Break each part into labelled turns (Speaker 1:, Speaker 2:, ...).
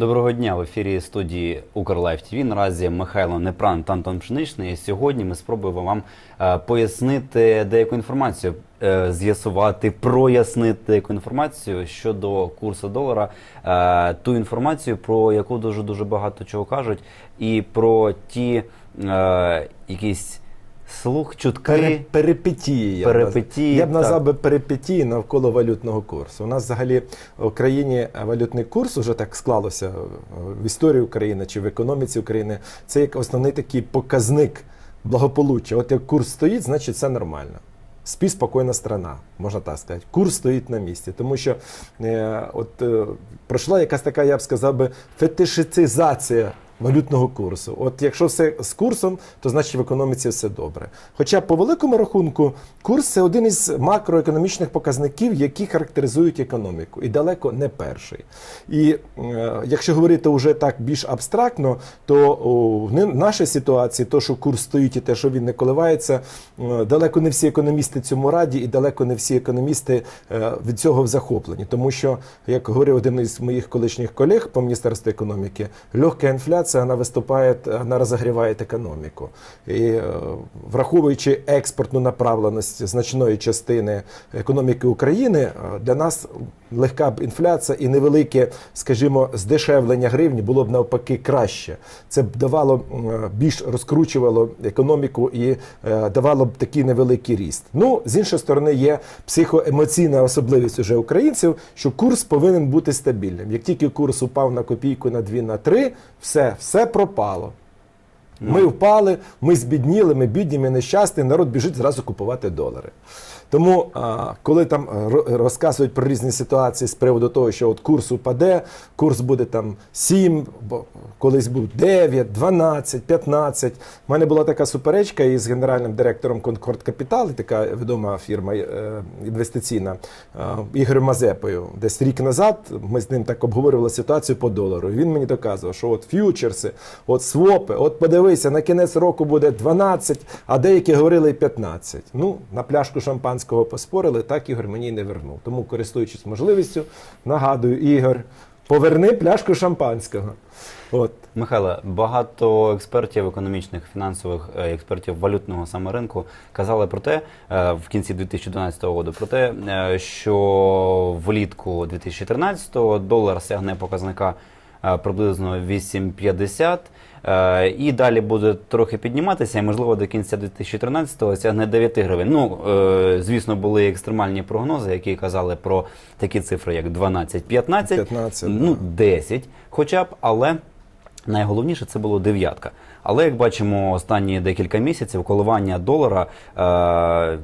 Speaker 1: Доброго дня в ефірі студії Укрлайф ТВ. Наразі Михайло Непран та Антон Пшеничний. Сьогодні ми спробуємо вам е, пояснити деяку інформацію, е, з'ясувати, прояснити деяку інформацію щодо курсу долара, е, ту інформацію, про яку дуже дуже багато чого кажуть, і про ті якісь слух, чутки.
Speaker 2: Пере, перипетії. Я б Я б назвав би перипетії навколо валютного курсу. У нас взагалі в країні валютний курс уже так склалося е, в історії України чи в економіці України. Це як основний такий показник благополуччя. От як курс стоїть, значить все нормально. Спі спокійна страна, можна так сказати. Курс стоїть на місці, тому що е, от, е, пройшла якась така, я б сказав би, фетишицизація валютного курсу. От якщо все з курсом, то значить в економіці все добре. Хоча по великому рахунку курс це один із макроекономічних показників, які характеризують економіку, і далеко не перший. І е, якщо говорити вже так більш абстрактно, то о, в нашій ситуації, то, що курс стоїть і те, що він не коливається, е, далеко не всі економісти цьому раді, і далеко не всі економісти е, від цього захоплені. Тому що, як говорив один із моїх колишніх колег по міністерству економіки, легка інфляція вона виступає, вона розігріває економіку. І е, враховуючи експортну направленість значної частини економіки України, е, для нас легка б інфляція і невелике, скажімо, здешевлення гривні було б навпаки краще. Це б давало більш розкручувало економіку і е, давало б такий невеликий ріст. Ну, з іншої сторони, є психоемоційна особливість уже українців, що курс повинен бути стабільним. Як тільки курс упав на копійку, на дві, на три, все, все пропало. Ми впали, ми збідніли, ми бідні, ми нещасні, народ біжить зразу купувати долари. Тому, коли там е, розказують про різні ситуації з приводу того, що от курс упаде, курс буде там 7, бо колись був 9, 12, 15. У мене була така суперечка із генеральним директором Concord Capital, така відома фірма е, інвестиційна е, Ігорем Мазепою. Десь рік назад ми з ним так обговорювали ситуацію по долару. Він мені доказував, що от ф'ючерси, от свопи, от подивися, на кінець року буде 12, а деякі говорили і 15. Ну, на пляшку шампанського поспорили, так Ігор мені не вернув. Тому, користуючись можливістю, нагадую, Ігор, поверни пляшку шампанського. От.
Speaker 1: Михайло, багато експертів економічних, фінансових е, експертів валютного саме ринку казали про те е, в кінці 2012 року, про те, е, що влітку 2013-го долар сягне показника приблизно 8,50. е, І далі буде трохи підніматися, і можливо до кінця 2013-го сягне 9 гривень. Ну, е, звісно, були екстремальні прогнози, які казали про такі цифри, як 12-15,
Speaker 2: 15,
Speaker 1: ну 10 хоча б, але найголовніше це було дев'ятка. Але як бачимо, останні декілька місяців коливання долара е,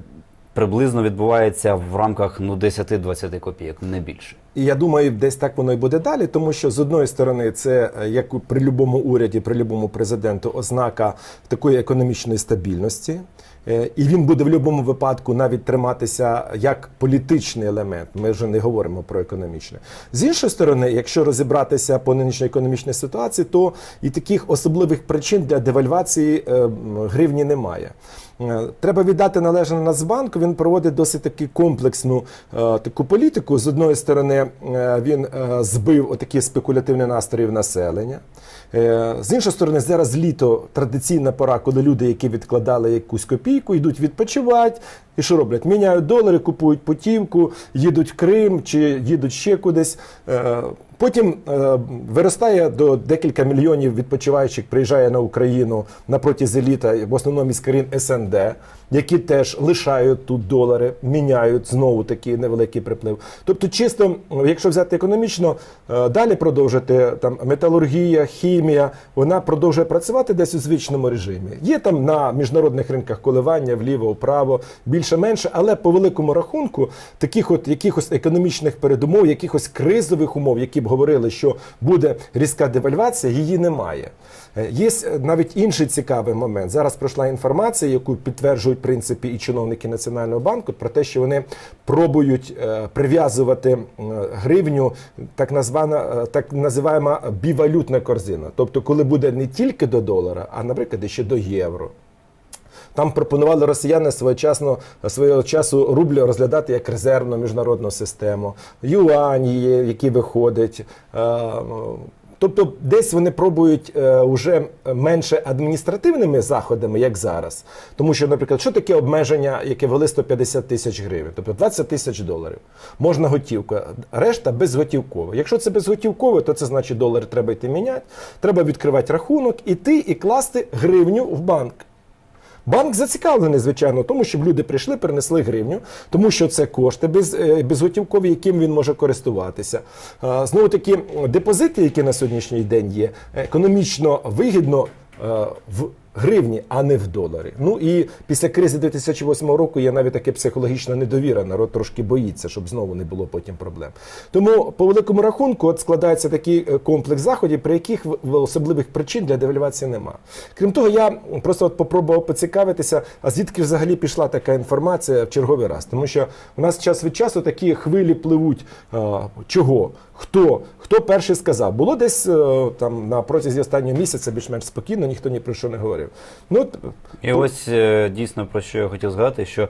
Speaker 1: приблизно відбувається в рамках ну 10-20 копійок, не більше.
Speaker 2: І я думаю, десь так воно і буде далі, тому що з одної сторони, це е, як при будь-якому уряді, при будь-якому президенту, ознака такої економічної стабільності. Е, І він буде в будь-якому випадку навіть триматися як політичний елемент. Ми вже не говоримо про економічне. З іншої сторони, якщо розібратися по нинішній економічній ситуації, то і таких особливих причин для девальвації е, гривні немає. Е, Треба віддати належне Нацбанку. Він проводить досить таки комплексну е, таку політику. З одної сторони, е, він збив отакі спекулятивні настрої в населення. З іншої сторони, зараз літо традиційна пора, коли люди, які відкладали якусь копійку, йдуть відпочивати. І що роблять? Міняють долари, купують путівку, їдуть в Крим чи їдуть ще кудись. Е, Потім е, виростає до декілька мільйонів відпочиваючих, приїжджає на Україну на протязі літа, в основному із країн СНД, які теж лишають тут долари, міняють знову такий невеликий приплив. Тобто, чисто, якщо взяти економічно, е, далі продовжити там металургія, хімія, вона продовжує працювати десь у звичному режимі. Є там на міжнародних ринках коливання вліво, вправо, більше-менше, але по великому рахунку таких от якихось економічних передумов, якихось кризових умов, які б говорили, що буде різка девальвація, її немає. Е, Є навіть інший цікавий момент. Зараз пройшла інформація, яку підтверджують в принципі і чиновники Національного банку, про те, що вони пробують е, прив'язувати е, гривню, так названа, е, так називаємо бівалютна корзина. Тобто, коли буде не тільки до долара, а наприклад, ще до євро. Там пропонували росіяни своєчасно свого часу рубль розглядати як резервну міжнародну систему. Юань є, який виходить. Е, Тобто, десь вони пробують е, уже менше адміністративними заходами, як зараз. Тому що, наприклад, що таке обмеження, яке ввели 150 тисяч гривень, тобто 20 тисяч доларів. Можна готівка, решта безготівково. Якщо це безготівково, то це значить долар треба йти міняти, треба відкривати рахунок, іти і класти гривню в банк. Банк зацікавлений, звичайно, тому, щоб люди прийшли, принесли гривню, тому що це кошти без, е, безготівкові, яким він може користуватися. Знову таки, депозити, які на сьогоднішній день є, економічно вигідно е, в гривні, а не в доларі. Ну і після кризи 2008 року є навіть таке психологічна недовіра. Народ трошки боїться, щоб знову не було потім проблем. Тому по великому рахунку от складається такий е, комплекс заходів, при яких особливих причин для девальвації нема. Крім того, я просто от попробував поцікавитися, а звідки взагалі пішла така інформація в черговий раз. Тому що у нас час від часу такі хвилі пливуть. чого? Хто? Хто перший сказав? Було десь е, там на протязі останнього місяця більш-менш спокійно, ніхто ні про що не говорив. Ну,
Speaker 1: І ось е, дійсно про що я хотів згадати, що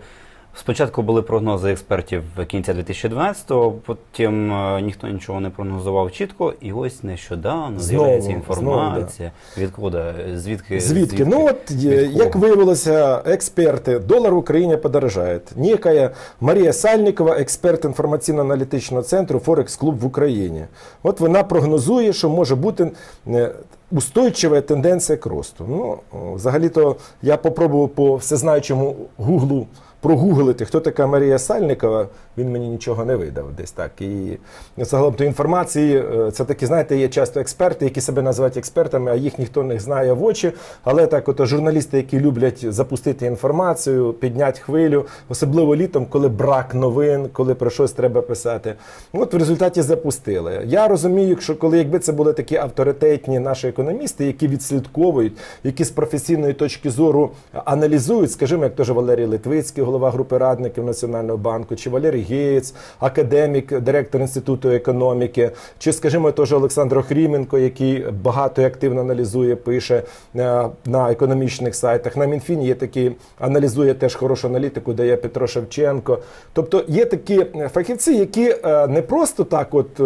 Speaker 1: спочатку були прогнози експертів в кінця 2012-го, потім е, ніхто нічого не прогнозував чітко, і ось нещодавно з'являється
Speaker 2: знову,
Speaker 1: інформація. Відкуда? Звідки?
Speaker 2: Звідки? Ну от
Speaker 1: Від
Speaker 2: як виявилося, експерти, долар в Україні подорожає. Ніяка Марія Сальнікова, експерт інформаційно-аналітичного центру Форекс Клуб в Україні. От вона прогнозує, що може бути е, устойчива тенденція к росту. Ну, взагалі-то я попробував по всезнаючому гуглу прогуглити, хто така Марія Сальникова, він мені нічого не видав десь так. І загалом до інформації, е, це такі, знаєте, є часто експерти, які себе називають експертами, а їх ніхто не знає в очі. Але так, от журналісти, які люблять запустити інформацію, підняти хвилю, особливо літом, коли брак новин, коли про щось треба писати. От в результаті запустили. Я розумію, що коли якби це були такі авторитетні наші економісти, які відслідковують, які з професійної точки зору аналізують, скажімо, як теж Валерій Литвицький, голова групи радників Національного банку, чи Валерій Геєць, академік, директор інституту економіки, чи, скажімо, теж Олександр Охріменко, який багато і активно аналізує, пише е, на економічних сайтах. На Мінфіні є такий, аналізує теж хорошу аналітику, дає Петро Шевченко. Тобто є такі фахівці, які е, не просто так, от.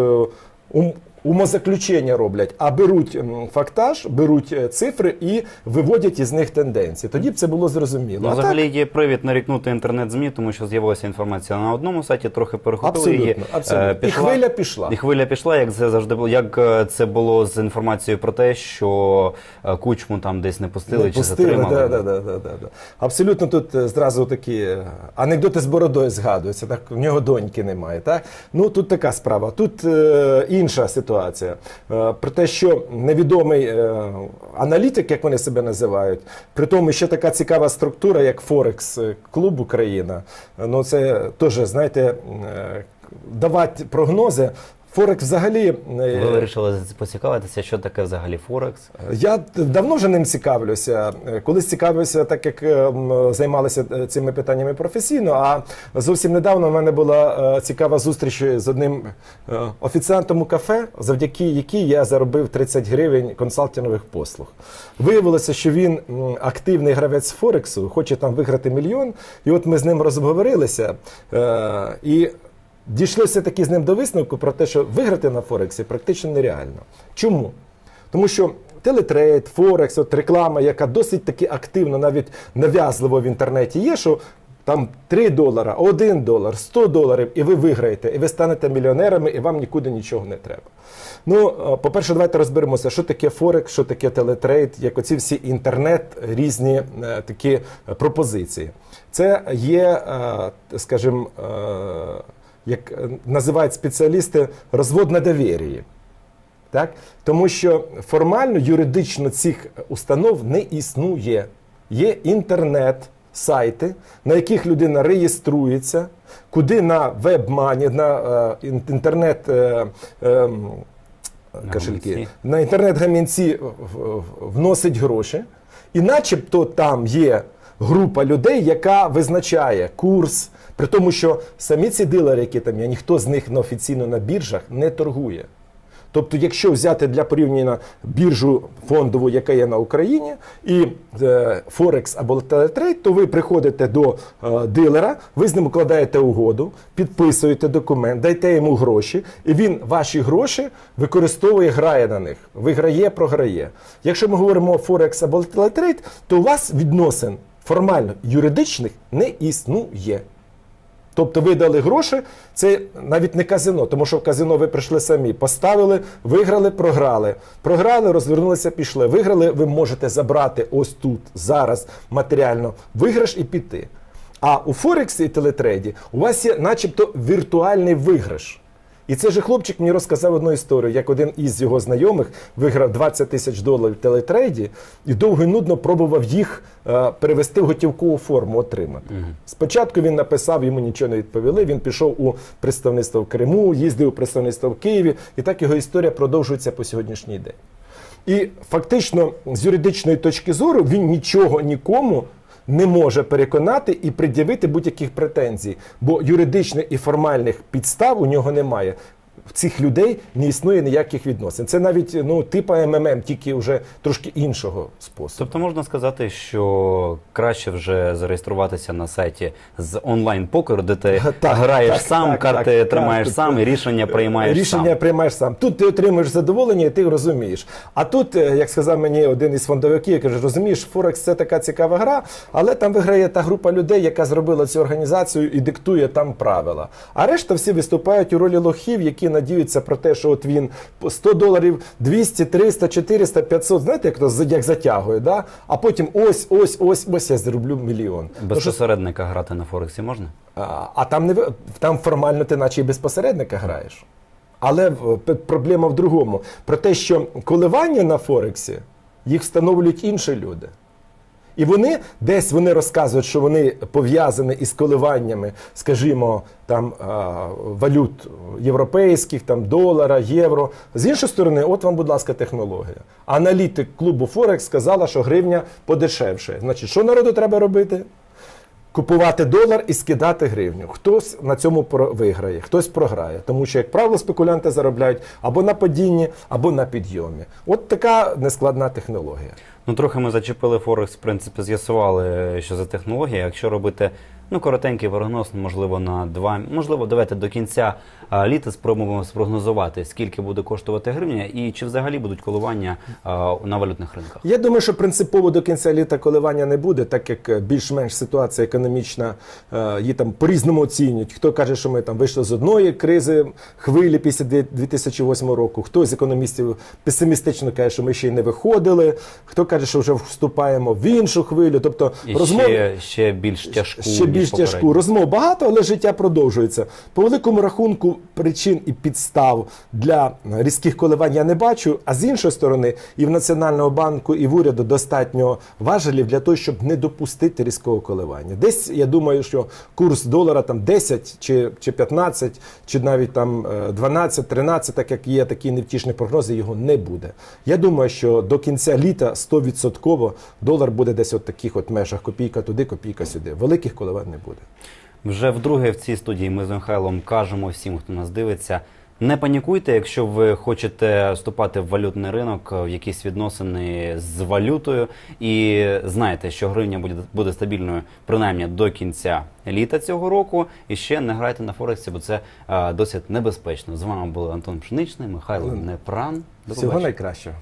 Speaker 2: Е, ум- Умозаключення роблять, а беруть фактаж, беруть е, цифри і виводять із них тенденції. Тоді б це було зрозуміло.
Speaker 1: Ну,
Speaker 2: А так-
Speaker 1: взагалі є привід нарікнути інтернет-ЗМІ, тому що з'явилася інформація на одному сайті, трохи перехопили
Speaker 2: Абсолютно,
Speaker 1: її.
Speaker 2: абсолютно.
Speaker 1: е,
Speaker 2: І хвиля пішла.
Speaker 1: І хвиля пішла, як це завжди було. Як е, це було з інформацією про те, що е, кучму там десь не пустили
Speaker 2: Не
Speaker 1: чи
Speaker 2: пустили,
Speaker 1: затримали.
Speaker 2: да, да, да, да, да, да. Абсолютно тут е, зразу такі е, анекдоти з бородою згадуються. Так в нього доньки немає. Так ну тут така справа. Тут е, інша ситуація. Е, про те, що невідомий е, аналітик, як вони себе називають, при тому ще така цікава структура, як Форекс Клуб Україна. Е, Ну це теж знаєте. е, Давати прогнози. Форекс взагалі е,
Speaker 1: Ви вирішили поцікавитися, що таке взагалі Форекс.
Speaker 2: я давно вже ним цікавлюся. Е, Колись цікавився, так як е, займалися цими питаннями професійно. А зовсім недавно в мене була цікава зустріч з одним офіціантом у кафе, завдяки якій я заробив 30 гривень консалтингових послуг. Виявилося, що він активний гравець Форексу, хоче там виграти мільйон. І от ми з ним розговорилися. І дійшли все-таки з ним до висновку про те, що виграти на Форексі практично нереально. Чому? Тому що телетрейд, Форекс, от реклама, яка досить таки активно, навіть нав'язливо в інтернеті є, що там 3 долара, 1 долар, 100 доларів, і ви виграєте, і ви станете мільйонерами, і вам нікуди нічого не треба. Ну, по-перше, давайте розберемося, що таке Форекс, що таке телетрейд, як оці всі інтернет, різні е, такі е, пропозиції. Це є, е, скажімо, е, як е, називають спеціалісти, розвод на довір'ї. Так? Тому що формально юридично цих установ не існує. Є інтернет, сайти, на яких людина реєструється, куди на вебмані, на е, інтернет. Е, е, кошельки, на інтернет-гамінці вносить гроші, і начебто там є група людей, яка визначає курс, при тому, що самі ці дилери, які там є, ніхто з них на офіційно на біржах не торгує. Тобто, якщо взяти для порівняння біржу фондову, яка є на Україні, і е, Форекс або Телетрейд, то ви приходите до е, дилера, ви з ним укладаєте угоду, підписуєте документ, даєте йому гроші, і він ваші гроші використовує, грає на них. Виграє, програє. Якщо ми говоримо Форекс або Телетрейд, то у вас відносин формально юридичних не існує. Тобто ви дали гроші, це навіть не казино, тому що в казино ви прийшли самі, поставили, виграли, програли. Програли, розвернулися, пішли. Виграли, ви можете забрати ось тут, зараз матеріально виграш і піти. А у Форексі і телетрейді у вас є начебто віртуальний виграш. І цей же хлопчик мені розказав одну історію, як один із його знайомих виграв 20 тисяч доларів в телетрейді і довго і нудно пробував їх е, перевести в готівкову форму, отримати. Спочатку він написав, йому нічого не відповіли. Він пішов у представництво в Криму, їздив у представництво в Києві, і так його історія продовжується по сьогоднішній день. І фактично, з юридичної точки зору, він нічого нікому не може переконати і пред'явити будь-яких претензій, бо юридичних і формальних підстав у нього немає. В цих людей не існує ніяких відносин. Це навіть ну, типа МММ, тільки вже трошки іншого способу.
Speaker 1: Тобто можна сказати, що краще вже зареєструватися на сайті з онлайн покеру, де ти
Speaker 2: Так,
Speaker 1: граєш
Speaker 2: так,
Speaker 1: сам,
Speaker 2: так,
Speaker 1: карти
Speaker 2: так,
Speaker 1: тримаєш
Speaker 2: так.
Speaker 1: сам і рішення приймаєш
Speaker 2: Рішення
Speaker 1: сам.
Speaker 2: приймаєш сам. Тут ти отримуєш задоволення, і ти розумієш. А тут, е, як сказав мені один із фондовиків, я кажу, розумієш, Форекс це така цікава гра, але там виграє та група людей, яка зробила цю організацію і диктує там правила. А решта всі виступають у ролі лохів, які надіються про те, що от він по 100 доларів 200, 300, 400, 500, знаєте, як, то як затягує, да? а потім ось, ось, ось, ось я зроблю мільйон.
Speaker 1: Без посередника грати на Форексі можна?
Speaker 2: а, а там не там формально ти наче і без посередника граєш. Але проблема в другому: про те, що коливання на Форексі їх встановлюють інші люди. І вони десь вони розказують, що вони пов'язані із коливаннями, скажімо, там валют європейських, там долара, євро. З іншої сторони, от вам, будь ласка, технологія. Аналітик клубу Форекс сказала, що гривня подешевше. Значить, що народу треба робити? Купувати долар і скидати гривню. Хтось на цьому виграє, хтось програє. Тому що, як правило, спекулянти заробляють або на падінні, або на підйомі. От така нескладна технологія.
Speaker 1: Ну, трохи ми зачепили Форекс, в принципі, з'ясували, що за технологія. Якщо робити ну, коротенький прогноз, можливо, на два, можливо, давайте до кінця літа спробуємо спрогнозувати, скільки буде коштувати гривня і чи взагалі будуть коливання на валютних ринках.
Speaker 2: Я думаю, що принципово до кінця літа коливання не буде, так як е, більш-менш ситуація економічна е, її там по-різному оцінюють. Хто каже, що ми там вийшли з одної кризи хвилі після дві- 2008 року, хто з економістів песимістично каже, що ми ще й не виходили, хто каже, що вже вступаємо в іншу хвилю. Тобто розмови
Speaker 1: ще, ще більш тяжку.
Speaker 2: ще
Speaker 1: ніж
Speaker 2: більш тяжку. Розмов багато, але життя продовжується. По великому рахунку причин і підстав для різких коливань я не бачу. А з іншої сторони, і в Національного банку, і в уряду достатньо важелів для того, щоб не допустити різкого коливання. Десь я думаю, що курс долара там 10 чи, чи 15, чи навіть там е, 12, 13, так як є такі невтішні прогнози, його не буде. Я думаю, що до кінця літа 100% долар буде десь от таких от межах копійка туди, копійка сюди. Великих коливань не буде.
Speaker 1: Вже вдруге в цій студії ми з Михайлом кажемо всім, хто нас дивиться. Не панікуйте, якщо ви хочете вступати в валютний ринок, в якісь відносини з валютою, і знаєте, що гривня буде, буде стабільною принаймні до кінця літа цього року. І ще не грайте на Форексі, бо це е, досить небезпечно. З вами були Антон Пшеничний, Михайло Непран. До
Speaker 2: Всього найкращого.